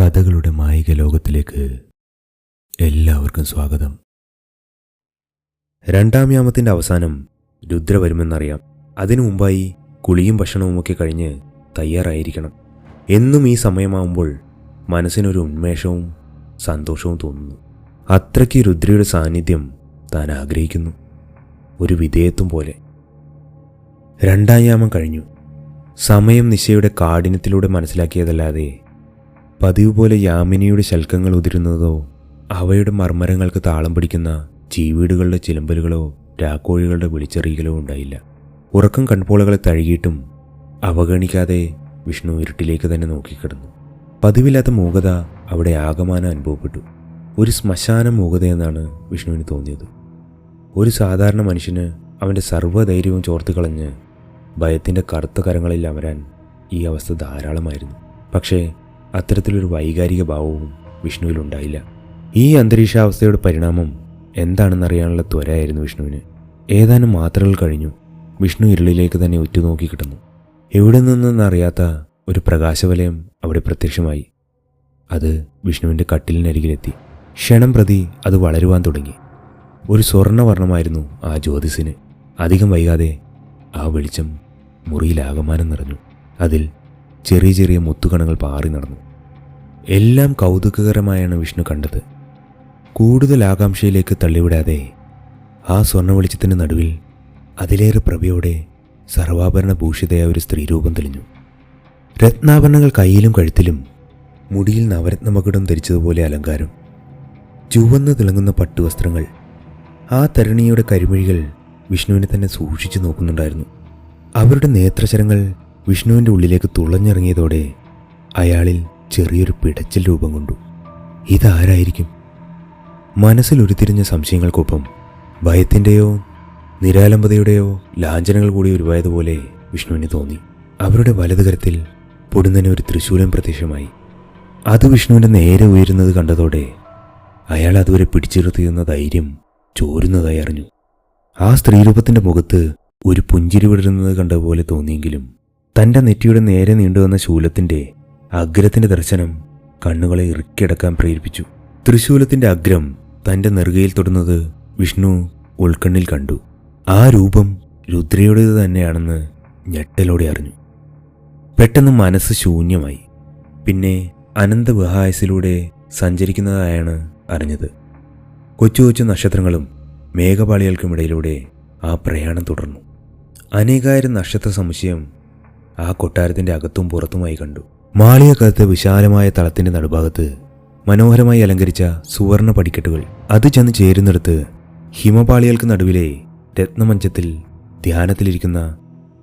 കഥകളുടെ മായിക ലോകത്തിലേക്ക് എല്ലാവർക്കും സ്വാഗതം. രണ്ടാം യാമത്തിന്റെ അവസാനം രുദ്ര വരുമെന്നറിയാം. അതിനു മുമ്പായി കുളിയും ഭക്ഷണവുമൊക്കെ കഴിഞ്ഞ് തയ്യാറായിരിക്കണം. എന്നും ഈ സമയമാവുമ്പോൾ മനസ്സിനൊരു ഉന്മേഷവും സന്തോഷവും തോന്നുന്നു. അത്രയ്ക്ക് രുദ്രയുടെ സാന്നിധ്യം താൻ ആഗ്രഹിക്കുന്നു. ഒരു വിധേയത്വം പോലെ. രണ്ടാം യാമം കഴിഞ്ഞു. സമയം നിശയുടെ കാഠിന്യത്തിലൂടെ മനസ്സിലാക്കിയതല്ലാതെ പതിവ് പോലെ യാമിനിയുടെ ശൽക്കങ്ങൾ ഉതിരുന്നതോ അവയുടെ മർമ്മരങ്ങൾക്ക് താളം പിടിക്കുന്ന ചീവീടുകളുടെ ചിലമ്പലുകളോ രാക്കോഴികളുടെ വിളിച്ചെറിയലോ ഉണ്ടായില്ല. ഉറക്കം കൺപോളകളെ തഴുകിയിട്ടും അവഗണിക്കാതെ വിഷ്ണു ഇരുട്ടിലേക്ക് തന്നെ നോക്കിക്കിടന്നു. പതിവില്ലാത്ത മൂകത അവിടെ ആകമാനം അനുഭവപ്പെട്ടു. ഒരു ശ്മശാന മൂകതയെന്നാണ് വിഷ്ണുവിന് തോന്നിയത്. ഒരു സാധാരണ മനുഷ്യന് അവന്റെ സർവധൈര്യവും ചോർത്ത് കളഞ്ഞ് ഭയത്തിന്റെ കറുത്ത കരങ്ങളിൽ അമരാൻ ഈ അവസ്ഥ ധാരാളമായിരുന്നു. പക്ഷേ അത്തരത്തിലൊരു വൈകാരിക ഭാവവും വിഷ്ണുവിലുണ്ടായില്ല. ഈ അന്തരീക്ഷാവസ്ഥയുടെ പരിണാമം എന്താണെന്നറിയാനുള്ള ത്വരയായിരുന്നു വിഷ്ണുവിന്. ഏതാനും മാത്രകൾ കഴിഞ്ഞു. വിഷ്ണു ഇരുളിലേക്ക് തന്നെ ഉറ്റുനോക്കി കിടന്നു. എവിടെ നിന്നെന്നറിയാത്ത ഒരു പ്രകാശവലയം അവിടെ പ്രത്യക്ഷമായി. അത് വിഷ്ണുവിന്റെ കട്ടിലിനരികിലെത്തി. ക്ഷണം പ്രതി അത് വളരുവാൻ തുടങ്ങി. ഒരു സ്വർണവർണമായിരുന്നു ആ ജ്യോതിസിന്. അധികം വൈകാതെ ആ വെളിച്ചം മുറിയിലാകമാനം നിറഞ്ഞു. അതിൽ ചെറിയ ചെറിയ മുത്തുകണങ്ങൾ പാറി നടന്നു. എല്ലാം കൗതുകകരമായാണ് വിഷ്ണു കണ്ടത്. കൂടുതൽ ആകാംക്ഷയിലേക്ക് തള്ളിവിടാതെ ആ സ്വർണ വെളിച്ചത്തിന്റെ നടുവിൽ അതിലേറെ പ്രഭയോടെ സർവാഭരണ ഭൂഷിതയായ ഒരു സ്ത്രീ രൂപം തെളിഞ്ഞു. രത്നാഭരണങ്ങൾ കയ്യിലും കഴുത്തിലും മുടിയിൽ നവരത്നമകുടം ധരിച്ചതുപോലെ അലങ്കാരം ചുവന്ന് തിളങ്ങുന്ന പട്ടുവസ്ത്രങ്ങൾ ആ തരുണിയുടെ കരിമിഴികൾ വിഷ്ണുവിനെ തന്നെ സൂക്ഷിച്ചു നോക്കുന്നുണ്ടായിരുന്നു. അവരുടെ നേത്രശരങ്ങൾ വിഷ്ണുവിന്റെ ഉള്ളിലേക്ക് തുളഞ്ഞിറങ്ങിയതോടെ അയാളിൽ ചെറിയൊരു പിടച്ചിൽ രൂപം കൊണ്ടു. ഇതാരായിരിക്കും? മനസ്സിൽ ഉരുത്തിരിഞ്ഞ സംശയങ്ങൾക്കൊപ്പം ഭയത്തിന്റെയോ നിരാലംബതയുടെയോ ലാഞ്ചനകൾ കൂടി ഉരുവായതുപോലെ വിഷ്ണുവിന് തോന്നി. അവരുടെ വലതുകരത്തിൽ പൊടുന്നനെ ഒരു തൃശൂലം പ്രത്യക്ഷമായി. അത് വിഷ്ണുവിന്റെ നേരെ ഉയരുന്നത് കണ്ടതോടെ അയാൾ അതുവരെ പിടിച്ചിരുത്തിയിരുന്ന ധൈര്യം ചോരുന്നതായി അറിഞ്ഞു. ആ സ്ത്രീരൂപത്തിന്റെ മുഖത്ത് ഒരു പുഞ്ചിരി വിടരുന്നത് കണ്ട പോലെ തോന്നിയെങ്കിലും തന്റെ നെറ്റിയുടെ നേരെ നീണ്ടുവന്ന ശൂലത്തിന്റെ അഗ്രത്തിന്റെ ദർശനം കണ്ണുകളെ ഇറുക്കിയടക്കാൻ പ്രേരിപ്പിച്ചു. തൃശൂലത്തിന്റെ അഗ്രം തന്റെ നെറുകയിൽ തൊടുന്നത് വിഷ്ണു ഉൾക്കണ്ണിൽ കണ്ടു. ആ രൂപം രുദ്രയുടേത് തന്നെയാണെന്ന് ഞെട്ടലോടെ അറിഞ്ഞു. പെട്ടെന്ന് മനസ്സ് ശൂന്യമായി. പിന്നെ അനന്തവിഹായസിലൂടെ സഞ്ചരിക്കുന്നതായാണ് അറിഞ്ഞത്. കൊച്ചു കൊച്ചു നക്ഷത്രങ്ങളും മേഘപാളികൾക്കുമിടയിലൂടെ ആ പ്രയാണം തുടർന്നു. അനേകായിരം നക്ഷത്ര സമുച്ചയം ആ കൊട്ടാരത്തിന്റെ അകത്തും പുറത്തുമായി കണ്ടു. മാളികക്കകത്ത് വിശാലമായ തളത്തിന്റെ നടുഭാഗത്ത് മനോഹരമായി അലങ്കരിച്ച സുവർണ പടിക്കെട്ടുകൾ. അത് ചെന്ന് ചേരുന്നിടത്ത് ഹിമപാളികൾക്ക് നടുവിലെ രത്നമഞ്ചത്തിൽ ധ്യാനത്തിലിരിക്കുന്ന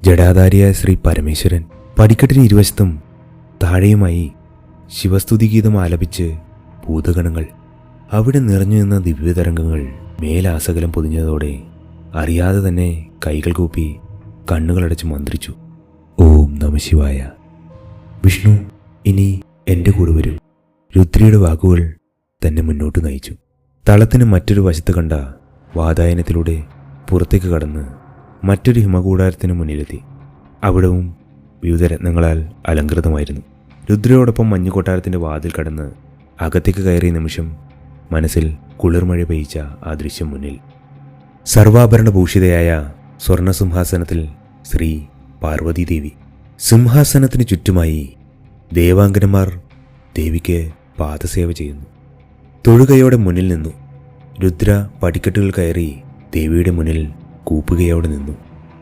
ജഡാധാരിയായ ശ്രീ പരമേശ്വരൻ പടിക്കെട്ടിന് ഇരുവശത്തും താഴെയുമായി ശിവസ്തുതിഗീതം ആലപിച്ച് ഭൂതഗണങ്ങൾ. അവിടെ നിറഞ്ഞു നിന്ന ദിവ്യതരംഗങ്ങൾ മേലാസകലം പൊതിഞ്ഞതോടെ അറിയാതെ തന്നെ കൈകൾ കൂപ്പി കണ്ണുകളടച്ച് മന്ത്രിച്ചു. നമശിവായ. വിഷ്ണു ഇനി എന്റെ കൂടെ വരും. രുദ്രയുടെ വാക്കുകൾ തന്നെ മുന്നോട്ട് നയിച്ചു. തളത്തിന് മറ്റൊരു വശത്ത് കണ്ട വാതായനത്തിലൂടെ പുറത്തേക്ക് കടന്ന് മറ്റൊരു ഹിമകൂടാരത്തിന് മുന്നിലെത്തി. അവിടവും വിവിധ രത്നങ്ങളാൽ അലങ്കൃതമായിരുന്നു. രുദ്രയോടൊപ്പം മഞ്ഞുകൊട്ടാരത്തിന്റെ വാതിൽ കടന്ന് അകത്തേക്ക് കയറിയ നിമിഷം മനസ്സിൽ കുളിർമഴ പെയ്ച്ച ആ ദൃശ്യം മുന്നിൽ. സർവാഭരണഭൂഷിതയായ സ്വർണസിംഹാസനത്തിൽ ശ്രീ പാർവതീദേവി സിംഹാസനത്തിന് ചുറ്റുമായി ദേവാംഗനമാർ ദേവിക്ക് പാദസേവ ചെയ്യുന്നു. തൊഴുകയോടെ മുന്നിൽ നിന്നു. രുദ്ര പടിക്കെട്ടുകൾ കയറി ദേവിയുടെ മുന്നിൽ കൂപ്പുകയോടെ നിന്നു.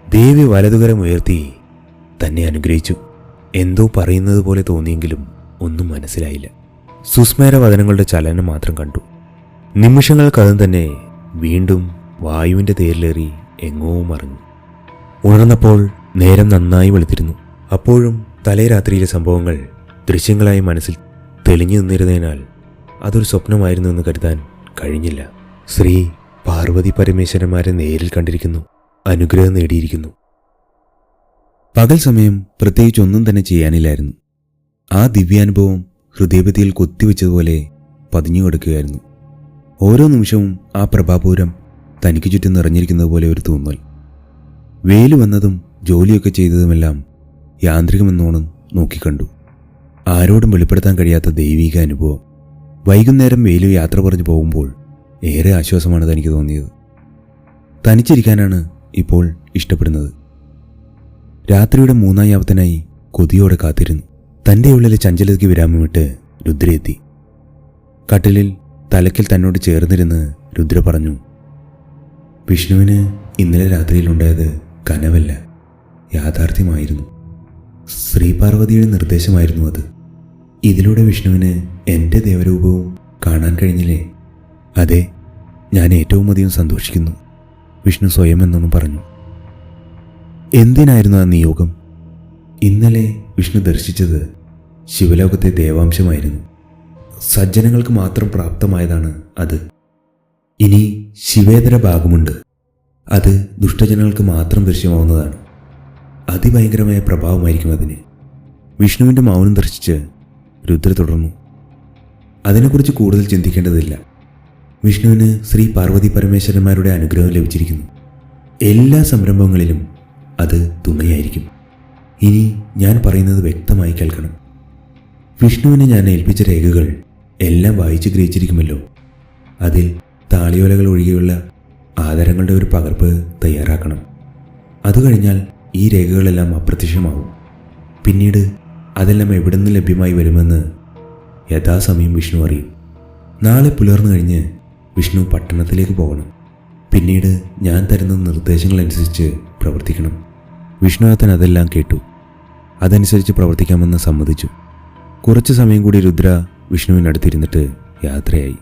ദേവി വലതുകരം ഉയർത്തി തന്നെ അനുഗ്രഹിച്ചു. എന്തോ പറയുന്നത് പോലെ തോന്നിയെങ്കിലും ഒന്നും മനസ്സിലായില്ല. സുസ്മേര വചനങ്ങളുടെ ചലനം മാത്രം കണ്ടു. നിമിഷങ്ങൾക്കകം തന്നെ വീണ്ടും വായുവിന്റെ തേരിലേറി എങ്ങോ മറിഞ്ഞു. ഉണർന്നപ്പോൾ നേരം നന്നായി വെളുത്തിരുന്നു. അപ്പോഴും തലേ രാത്രിയിലെ സംഭവങ്ങൾ ദൃശ്യങ്ങളായി മനസ്സിൽ തെളിഞ്ഞു നിന്നിരുന്നതിനാൽ അതൊരു സ്വപ്നമായിരുന്നു എന്ന് കരുതാൻ കഴിഞ്ഞില്ല. ശ്രീ പാർവതി പരമേശ്വരന്മാരെ നേരിൽ കണ്ടിരിക്കുന്നു അനുഗ്രഹം നേടിയിരിക്കുന്നു. പകൽ സമയം പ്രത്യേകിച്ച് ഒന്നും തന്നെ ചെയ്യാനില്ലായിരുന്നു. ആ ദിവ്യാനുഭവം ഹൃദയപതിയിൽ കൊത്തിവെച്ചതുപോലെ പതിഞ്ഞു കിടക്കുകയായിരുന്നു. ഓരോ നിമിഷവും ആ പ്രഭാപൂരം തനിക്ക് ചുറ്റും നിറഞ്ഞിരിക്കുന്നത് പോലെ ഒരു തോന്നൽ. വെയിൽ വന്നതും ജോലിയൊക്കെ ചെയ്തതുമെല്ലാം യാന്ത്രികമെന്നോണം നോക്കിക്കണ്ടു. ആരോടും വെളിപ്പെടുത്താൻ കഴിയാത്ത ദൈവിക അനുഭവം. വൈകുന്നേരം വെയിലു യാത്ര പറഞ്ഞു പോകുമ്പോൾ ഏറെ ആശ്വാസമാണ് തനിക്ക് തോന്നിയത്. തനിച്ചിരിക്കാനാണ് ഇപ്പോൾ ഇഷ്ടപ്പെടുന്നത്. രാത്രിയുടെ മൂന്നാം യാമത്തിനായി കൊതിയോടെ കാത്തിരുന്നു. തന്റെ ഉള്ളിലെ ചഞ്ചലതയ്ക്ക് വിരാമമിട്ട് രുദ്രയെത്തി കട്ടിലിൽ തലക്കിൽ തന്നോട് ചേർന്നിരുന്ന് രുദ്ര പറഞ്ഞു വിഷ്ണുവിന് ഇന്നലെ രാത്രിയിലുണ്ടായത് കനവല്ല യാഥാർത്ഥ്യമായിരുന്നു. ശ്രീപാർവതിയുടെ നിർദ്ദേശമായിരുന്നു അത്. ഇതിലൂടെ വിഷ്ണുവിന് എന്റെ ദേവരൂപവും കാണാൻ കഴിഞ്ഞില്ലേ? അതെ ഞാൻ ഏറ്റവും അധികം സന്തോഷിക്കുന്നു. വിഷ്ണു സ്വയം എന്നൊന്നും പറഞ്ഞു. എന്തിനായിരുന്നു ആ നിയോഗം? ഇന്നലെ വിഷ്ണു ദർശിച്ചത് ശിവലോകത്തെ ദേവാംശമായിരുന്നു. സജ്ജനങ്ങൾക്ക് മാത്രം പ്രാപ്തമായതാണ് അത്. ഇനി ശിവേതര ഭാഗമുണ്ട്. അത് ദുഷ്ടജനങ്ങൾക്ക് മാത്രം ദൃശ്യമാവുന്നതാണ്. അതിഭയങ്കരമായ പ്രഭാവമായിരിക്കും അതിന്. വിഷ്ണുവിന്റെ മൗനം ദർശിച്ച് രുദ്ര തുടർന്നു. അതിനെക്കുറിച്ച് കൂടുതൽ ചിന്തിക്കേണ്ടതില്ല. വിഷ്ണുവിന് ശ്രീ പാർവതി പരമേശ്വരന്മാരുടെ അനുഗ്രഹം ലഭിച്ചിരിക്കുന്നു. എല്ലാ സംരംഭങ്ങളിലും അത് തുണയായിരിക്കും. ഇനി ഞാൻ പറയുന്നത് വ്യക്തമായി കേൾക്കണം. വിഷ്ണുവിനെ ഞാൻ ഏൽപ്പിച്ച രേഖകൾ എല്ലാം വായിച്ച് ഗ്രഹിച്ചിരിക്കുമല്ലോ. അതിൽ താളിയോലകൾ ഒഴികെയുള്ള ആധാരങ്ങളുടെ ഒരു പകർപ്പ് തയ്യാറാക്കണം. അത് കഴിഞ്ഞാൽ ഈ രേഖകളെല്ലാം അപ്രത്യക്ഷമാവും. പിന്നീട് അതെല്ലാം എവിടെ നിന്ന് ലഭ്യമായി വരുമെന്ന് യഥാസമയം വിഷ്ണു അറിയും. നാളെ പുലർന്നു കഴിഞ്ഞ് വിഷ്ണു പട്ടണത്തിലേക്ക് പോകണം. പിന്നീട് ഞാൻ തരുന്ന നിർദ്ദേശങ്ങളനുസരിച്ച് പ്രവർത്തിക്കണം. വിഷ്ണുനാഥൻ അതെല്ലാം കേട്ടു. അതനുസരിച്ച് പ്രവർത്തിക്കാമെന്ന് സമ്മതിച്ചു. കുറച്ച് സമയം കൂടി രുദ്ര വിഷ്ണുവിനടുത്തിരുന്നിട്ട് യാത്രയായി.